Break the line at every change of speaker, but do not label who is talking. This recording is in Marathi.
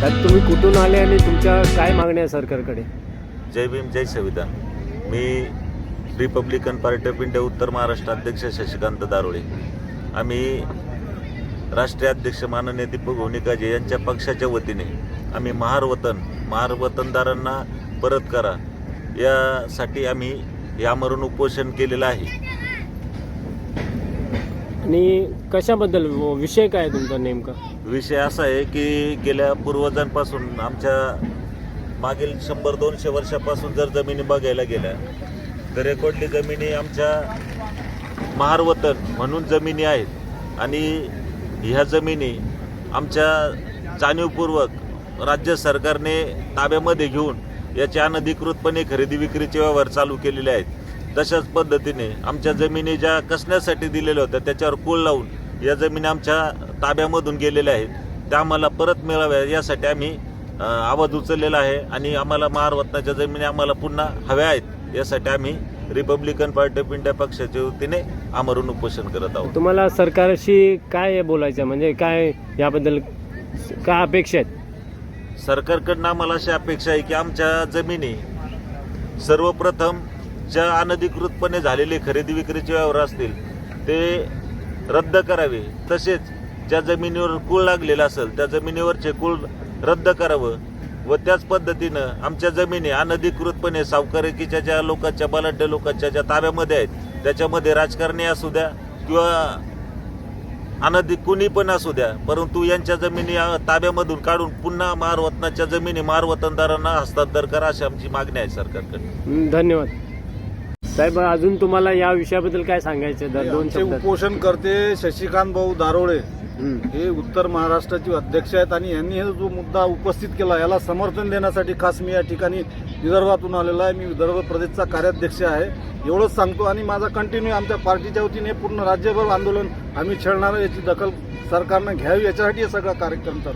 त्यात तुम्ही कुठून आले आणि तुमच्या काय मागण्या सरकारकडे?
जय भीम जय संविधान. मी रिपब्लिकन पार्टी ऑफ इंडिया उत्तर महाराष्ट्र अध्यक्ष शशिकांत दारोळे. आम्ही राष्ट्रीय अध्यक्ष माननीय दीपक होनिकाजे यांच्या पक्षाच्या वतीने आम्ही महार वतन महार वतनदारांना परत करा. यासाठी आम्ही यामरून उपोषण केलेलं आहे.
आणि कशाबद्दल विषय काय तुमचा नेमका?
विषय असा आहे की गेल्या पूर्वजांपासून आमच्या मागील शंभर दोनशे वर्षापासून जर जमिनी बघायला गेल्या तर रेकॉर्डली जमिनी आमच्या महारवतन म्हणून जमिनी आहेत. आणि ह्या जमिनी आमच्या जाणीवपूर्वक राज्य सरकारने ताब्यामध्ये घेऊन याची अनधिकृतपणे खरेदी विक्रीचे व्यवहार चालू केलेले आहेत. तशाच पद्धतीने आमच्या जमिनी ज्या कसण्यासाठी दिलेल्या होत्या त्याच्यावर कुळ लावून या जमिनी आमच्या ताब्यामधून गेलेल्या आहेत. त्या आम्हाला परत मिळाव्या यासाठी आम्ही आवाज उचललेला आहे आणि आम्हाला महारवतनाच्या जमिनी आम्हाला पुन्हा हव्या आहेत यासाठी आम्ही रिपब्लिकन पार्टी ऑफ इंडिया पक्षाच्या वतीने आमरण उपोषण करत आहोत.
तुम्हाला सरकारशी काय बोलायचं? म्हणजे काय याबद्दल काय अपेक्षा आहेत?
सरकारकडनं आम्हाला अशी अपेक्षा आहे की आमच्या जमिनी सर्वप्रथम ज्या अनधिकृतपणे झालेले खरेदी विक्रीचे व्यवहार असतील ते रद्द करावे. तसेच ज्या जमिनीवर कुळ लागलेला असेल त्या जमिनीवरचे कुळ रद्द करावं व त्याच पद्धतीनं आमच्या जमिनी अनधिकृतपणे सावकारिकीच्या ज्या लोकांच्या बलाढ्य लोकांच्या ज्या ताब्यामध्ये आहेत त्याच्यामध्ये राजकारणी असू द्या किंवा अनधिक कुणी पण असू द्या परंतु यांच्या जमिनी ताब्यामधून काढून पुन्हा मारवतनाच्या जमिनी मारवतनदारांना हस्तांतर करा अशी आमची मागणी आहे सरकारकडे.
धन्यवाद. साहेब अजून तुम्हाला या विषयाबद्दल काय सांगायचं? दर दोन
आमचे
शब्दात
उपोषण करते शशिकांत भाऊ दारोळे
हं.
हे उत्तर महाराष्ट्राचे अध्यक्ष आहेत आणि यांनी हे जो मुद्दा उपस्थित केला याला समर्थन देण्यासाठी खास मी या ठिकाणी विदर्भातून आलेलो आहे मी विदर्भ प्रदेशचा कार्याध्यक्ष आहे एवढंच सांगतो आणि माझा कंटिन्यू आमच्या पार्टीच्या वतीने पूर्ण राज्यभर आंदोलन आम्ही छेडणार याची दखल सरकारनं घ्यावी याच्यासाठी हे सगळा कार्यक्रम चालू आहे.